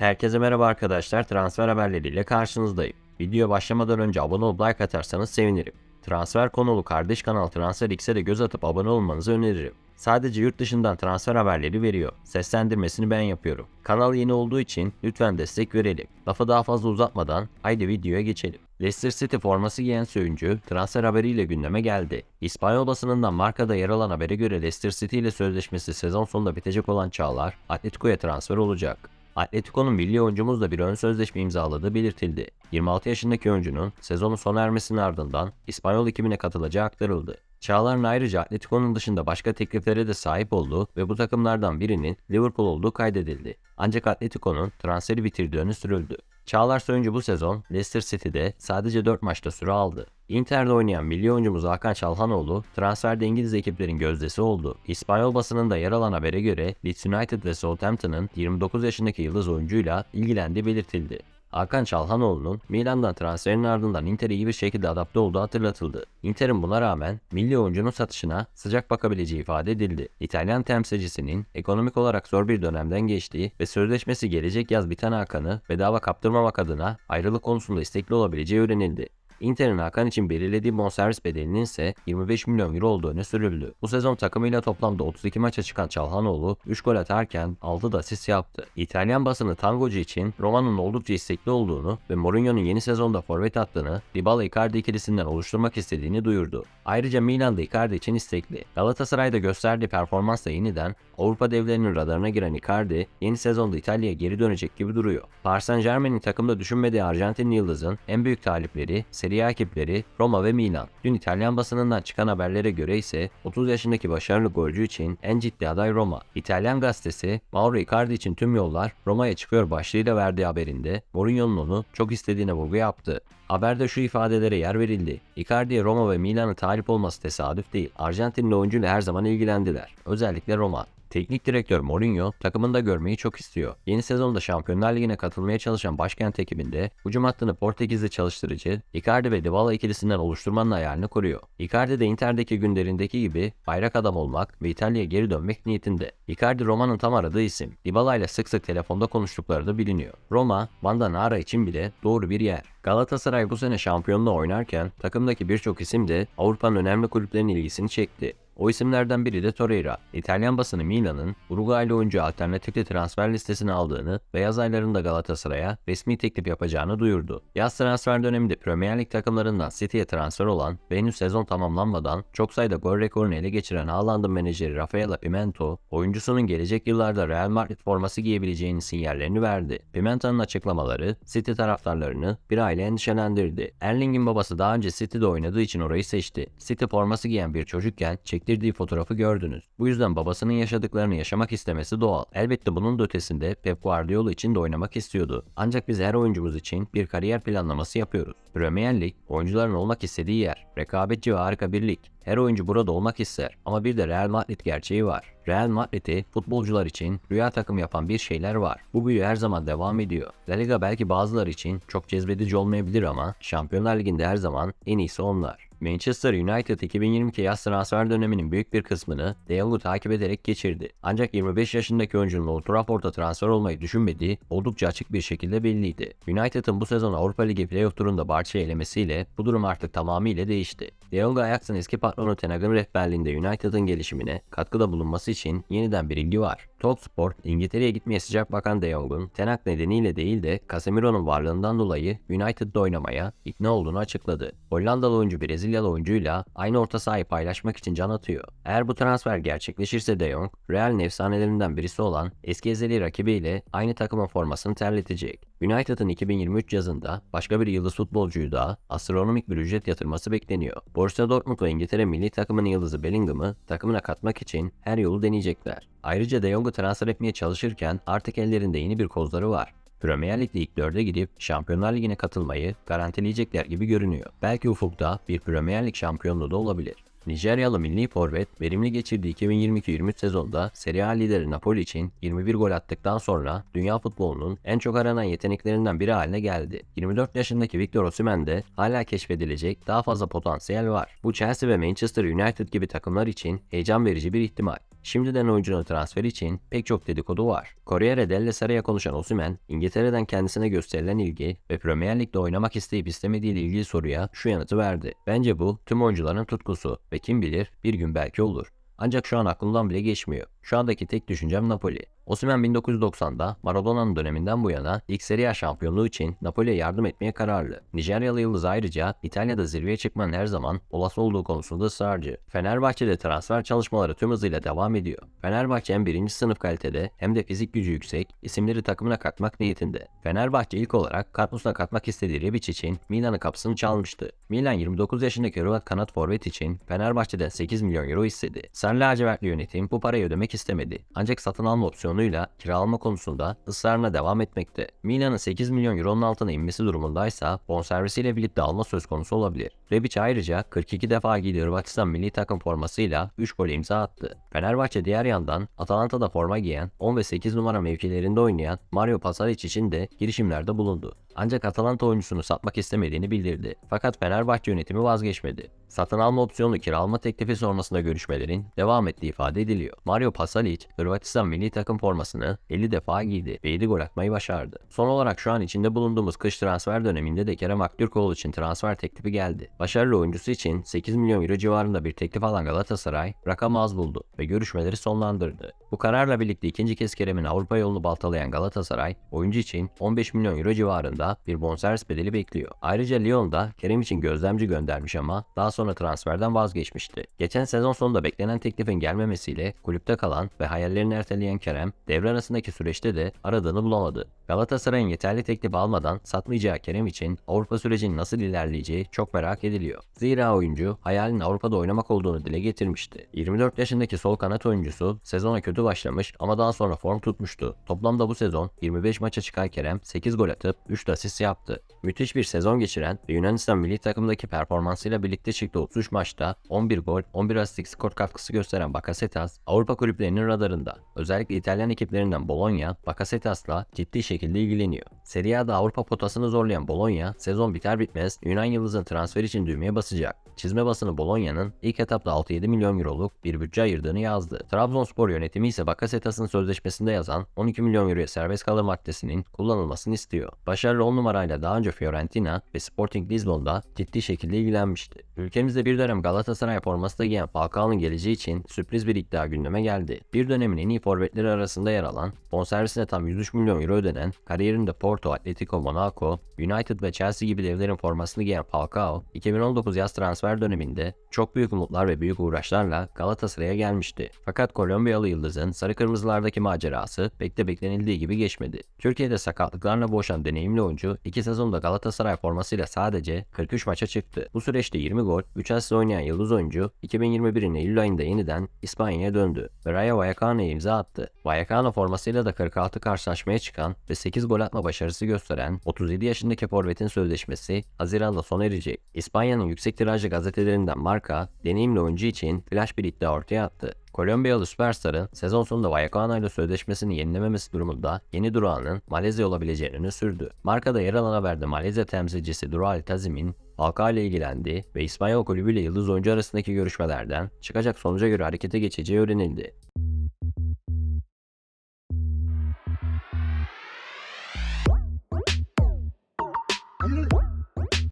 Herkese merhaba arkadaşlar. Transfer haberleriyle karşınızdayım. Video başlamadan önce abone olup like atarsanız sevinirim. Transfer konulu kardeş kanal Transfer X'e de göz atıp abone olmanızı öneririm. Sadece yurt dışından transfer haberleri veriyor. Seslendirmesini ben yapıyorum. Kanal yeni olduğu için lütfen destek verelim. Lafı daha fazla uzatmadan haydi videoya geçelim. Leicester City forması giyen oyuncu transfer haberiyle gündeme geldi. İspanyol basınından markada yer alan habere göre Leicester City ile sözleşmesi sezon sonunda bitecek olan Çağlar, Atletico'ya transfer olacak. Atletico'nun milli oyuncumuzla bir ön sözleşme imzaladığı belirtildi. 26 yaşındaki oyuncunun sezonun sona ermesinin ardından İspanyol ekibine katılacağı aktarıldı. Çağlar'ın ayrıca Atletico'nun dışında başka tekliflere de sahip olduğu ve bu takımlardan birinin Liverpool olduğu kaydedildi. Ancak Atletico'nun transferi bitirdiği öne sürüldü. Çağlar Soyuncu bu sezon Leicester City'de sadece 4 maçta süre aldı. Inter'de oynayan milli oyuncumuz Hakan Çalhanoğlu transferde İngiliz ekiplerin gözdesi oldu. İspanyol basınında yer alan habere göre Leeds United ve Southampton'ın 29 yaşındaki yıldız oyuncuyla ilgilendiği belirtildi. Hakan Çalhanoğlu'nun Milan'dan transferinin ardından Inter'e iyi bir şekilde adapte olduğu hatırlatıldı. Inter'in buna rağmen milli oyuncunun satışına sıcak bakabileceği ifade edildi. İtalyan temsilcisinin ekonomik olarak zor bir dönemden geçtiği ve sözleşmesi gelecek yaz biten Hakan'ı bedava kaptırmamak adına ayrılık konusunda istekli olabileceği öğrenildi. Inter'in Hakan için belirlediği bonservis bedelinin ise 25 milyon euro olduğu öne sürüldü. Bu sezon takımıyla toplamda 32 maça çıkan Çalhanoğlu 3 gol atarken 6 da asist yaptı. İtalyan basını Tangocu için Roma'nın oldukça istekli olduğunu ve Mourinho'nun yeni sezonda forvet attığını Dybala Icardi ikilisinden oluşturmak istediğini duyurdu. Ayrıca Milan'da Icardi için istekli. Galatasaray'da gösterdiği performansla yeniden Avrupa devlerinin radarına giren Icardi yeni sezonda İtalya'ya geri dönecek gibi duruyor. Paris Saint Germain'in takımda düşünmediği Arjantinli yıldızın en büyük talipleri A ekipleri Roma ve Milan. Dün İtalyan basınından çıkan haberlere göre ise 30 yaşındaki başarılı golcü için en ciddi aday Roma. İtalyan gazetesi Mauro Icardi için tüm yollar Roma'ya çıkıyor başlığıyla verdiği haberinde Mourinho'nun onu çok istediğine vurgu yaptı. Haberde şu ifadelere yer verildi. Icardi'ye Roma ve Milan'ın talip olması tesadüf değil. Arjantinli oyuncuyla her zaman ilgilendiler. Özellikle Roma. Teknik direktör Mourinho takımında görmeyi çok istiyor. Yeni sezonda Şampiyonlar Ligi'ne katılmaya çalışan başkent ekibinde hücum hattını Portekizli çalıştırıcı Icardi ve Dybala ikilisinden oluşturmanın hayalini kuruyor. Icardi de Inter'deki günlerindeki gibi bayrak adam olmak ve İtalya'ya geri dönmek niyetinde. Icardi Roma'nın tam aradığı isim. Dybala ile sık sık telefonda konuştukları da biliniyor. Roma, Vanda Nara için bile doğru bir yer. Galatasaray bu sene şampiyonluğa oynarken takımdaki birçok isim de Avrupa'nın önemli kulüplerinin ilgisini çekti. O isimlerden biri de Torreira. İtalyan basını Milan'ın Uruguaylı oyuncu alternatifli transfer listesine aldığını ve yaz aylarında Galatasaray'a resmi teklif yapacağını duyurdu. Yaz transfer döneminde Premier Lig takımlarından City'ye transfer olan ve henüz sezon tamamlanmadan çok sayıda gol rekorunu ele geçiren Haaland'ın menajeri Rafaela Pimento, oyuncusunun gelecek yıllarda Real Madrid forması giyebileceğinin sinyallerini verdi. Pimento'nun açıklamaları City taraftarlarını bir aile endişelendirdi. Erling'in babası daha önce City'de oynadığı için orayı seçti. City forması giyen bir çocukken çektirdiği fotoğrafı gördünüz. Bu yüzden babasının yaşadıklarını yaşamak istemesi doğal. Elbette bunun da ötesinde Pep Guardiola için de oynamak istiyordu. Ancak biz her oyuncumuz için bir kariyer planlaması yapıyoruz. Premier Lig, oyuncuların olmak istediği yer. Rekabetçi ve harika bir lig. Her oyuncu burada olmak ister ama bir de Real Madrid gerçeği var. Real Madrid'i futbolcular için rüya takım yapan bir şeyler var. Bu büyü her zaman devam ediyor. La Liga belki bazıları için çok cezbedici olmayabilir ama Şampiyonlar Ligi'nde her zaman en iyisi onlar. Manchester United 2022 yaz transfer döneminin büyük bir kısmını Jong'u takip ederek geçirdi. Ancak 25 yaşındaki oyuncunun Old Trafford'a transfer olmayı düşünmediği oldukça açık bir şekilde belliydi. United'ın bu sezon Avrupa Ligi playoff turunda Barça'yı elemesiyle bu durum artık tamamıyla değişti. De Jong Ajax'ın eski patronu Ten Hag'ın rehberliğinde United'ın gelişimine katkıda bulunması için yeniden bir ilgi var. Talksport, İngiltere'ye gitmeye sıcak bakan De Jong'un Ten Hag nedeniyle değil de Casemiro'nun varlığından dolayı United'da oynamaya ikna olduğunu açıkladı. Hollandalı oyuncu Brezilyalı oyuncuyla aynı orta sahayı paylaşmak için can atıyor. Eğer bu transfer gerçekleşirse De Jong, Real'in efsanelerinden birisi olan eski ezeli rakibiyle aynı takımın formasını terletecek. United'ın 2023 yazında başka bir yıldız futbolcuyu daha astronomik bir ücret yatırması bekleniyor. Borussia Dortmund ve İngiltere milli takımının yıldızı Bellingham'ı takımına katmak için her yolu deneyecekler. Ayrıca De Jong'u transfer etmeye çalışırken artık ellerinde yeni bir kozları var. Premier Lig'de ilk dörde gidip Şampiyonlar Ligi'ne katılmayı garantileyecekler gibi görünüyor. Belki ufukta bir Premier Lig şampiyonluğu da olabilir. Nijeryalı milli forvet verimli geçirdiği 2022-23 sezonda Serie A lideri Napoli için 21 gol attıktan sonra dünya futbolunun en çok aranan yeteneklerinden biri haline geldi. 24 yaşındaki Victor Osimhen'de hala keşfedilecek daha fazla potansiyel var. Bu Chelsea ve Manchester United gibi takımlar için heyecan verici bir ihtimal. Şimdiden oyuncunun transferi için pek çok dedikodu var. Corriere della Sera'ya konuşan Osimhen, İngiltere'den kendisine gösterilen ilgi ve Premier Lig'de oynamak isteyip istemediği ile ilgili soruya şu yanıtı verdi. Bence bu tüm oyuncuların tutkusu ve kim bilir bir gün belki olur. Ancak şu an aklımdan bile geçmiyor. Şu andaki tek düşüncem Napoli. Osimhen 1990'da Maradona'nın döneminden bu yana ilk Serie A şampiyonluğu için Napoli'ye yardım etmeye kararlı. Nijeryalı yıldız ayrıca İtalya'da zirveye çıkmanın her zaman olası olduğu konusunda ısrarcı. Fenerbahçe'de transfer çalışmaları tüm hızıyla devam ediyor. Fenerbahçe hem birinci sınıf kalitede hem de fizik gücü yüksek isimleri takımına katmak niyetinde. Fenerbahçe ilk olarak kadrosuna katmak istediği Rebic için Milan'ın kapısını çalmıştı. Milan 29 yaşındaki Hırvat kanat forvet için Fenerbahçe'den 8 milyon euro istedi. Sarı lacivertli yönetim bu parayı ödemek istemedi. Ancak satın alma opsiyonuyla kiralama konusunda ısrarına devam etmekte. Milan'ın 8 milyon euronun altına inmesi durumundaysa bonservisiyle birlikte alma söz konusu olabilir. Rebic ayrıca 42 defa giydiği Hırvatistan milli takım formasıyla 3 gol imza attı. Fenerbahçe diğer yandan Atalanta'da forma giyen 10 ve 8 numara mevkilerinde oynayan Mario Pasalic için de girişimlerde bulundu. Ancak Atalanta oyuncusunu satmak istemediğini bildirdi. Fakat Fenerbahçe yönetimi vazgeçmedi. Satın alma opsiyonlu kiralama teklifi sonrasında görüşmelerin devam ettiği ifade ediliyor. Mario Pasalic, Hırvatistan milli takım formasını 50 defa giydi ve 7 gol atmayı başardı. Son olarak şu an içinde bulunduğumuz kış transfer döneminde de Kerem Aktürkoğlu için transfer teklifi geldi. Başarılı oyuncusu için 8 milyon euro civarında bir teklif alan Galatasaray rakamı az buldu ve görüşmeleri sonlandırdı. Bu kararla birlikte ikinci kez Kerem'in Avrupa yolunu baltalayan Galatasaray, oyuncu için 15 milyon euro civarında bir bonservis bedeli bekliyor. Ayrıca Lyon da Kerem için gözlemci göndermiş ama daha sonra transferden vazgeçmişti. Geçen sezon sonunda beklenen teklifin gelmemesiyle kulüpte kalan ve hayallerini erteleyen Kerem, devre arasındaki süreçte de aradığını bulamadı. Galatasaray'ın yeterli teklif almadan satmayacağı Kerem için Avrupa sürecinin nasıl ilerleyeceği çok merak ediliyor. Zira oyuncu hayalinin Avrupa'da oynamak olduğunu dile getirmişti. 24 yaşındaki sol kanat oyuncusu sezona kötü başlamış ama daha sonra form tutmuştu. Toplamda bu sezon 25 maça çıkan Kerem 8 gol atıp 3 de asist yaptı. Müthiş bir sezon geçiren ve Yunanistan milli takımdaki performansıyla birlikte çıktığı 33 maçta 11 gol, 11 asistlik skor katkısı gösteren Bakasetas Avrupa kulüplerinin radarında. Özellikle İtalyan ekiplerinden Bologna, Bakasetas'la ciddi şekilde ilgileniyor. Serie A'da Avrupa potasını zorlayan Bologna sezon biter bitmez Yunan yıldızın transfer için düğmeye basacak. Çizme basını Bologna'nın ilk etapta 6-7 milyon euroluk bir bütçe ayırdığını yazdı. Trabzonspor yönetimi ise Bakasetas'ın sözleşmesinde yazan 12 milyon euroya serbest kalır maddesinin kullanılmasını istiyor. Başarılı 10 numarayla daha önce Fiorentina ve Sporting Lisbon'da ciddi şekilde ilgilenmişti. Ülkemizde bir dönem Galatasaray forması da giyen Falcao'nun geleceği için sürpriz bir iddia gündeme geldi. Bir dönemin en iyi forvetleri arasında yer alan, bonservisine tam 103 milyon euro ödenen, kariyerinde Porto, Atletico Monaco, United ve Chelsea gibi devlerin formasını giyen Falcao, 2019 yaz transfer döneminde çok büyük umutlar ve büyük uğraşlarla Galatasaray'a gelmişti. Fakat Kolombiyalı yıldızın sarı kırmızılardaki macerası pek de beklenildiği gibi geçmedi. Türkiye'de sakatlıklarla boğuşan deneyimli oyuncu 2 sezonda Galatasaray formasıyla sadece 43 maça çıktı. Bu süreçte 20 gol, 3 asist oynayan yıldız oyuncu 2021'in Eylül ayında yeniden İspanya'ya döndü ve Rayo Vallecano'ya imza attı. Vallecano formasıyla da 46 karşılaşmaya çıkan ve 8 gol atma başarısı gösteren 37 yaşındaki forvetin sözleşmesi Haziran'da sona erecek. İspanya'nın yüksek tirajlı gazetelerinden Marca, deneyimli oyuncu için flash bir iddia ortaya attı. Kolombiyalı süperstarın sezon sonunda Vallecano ile sözleşmesini yenilememesi durumunda yeni durağının Malezya olabileceğini öne sürdü. Markada yer alan haberde Malezya temsilcisi Dural Tazim'in Falcao ile ilgilendiği ve İspanyol kulübüyle yıldız oyuncu arasındaki görüşmelerden çıkacak sonuca göre harekete geçeceği öğrenildi.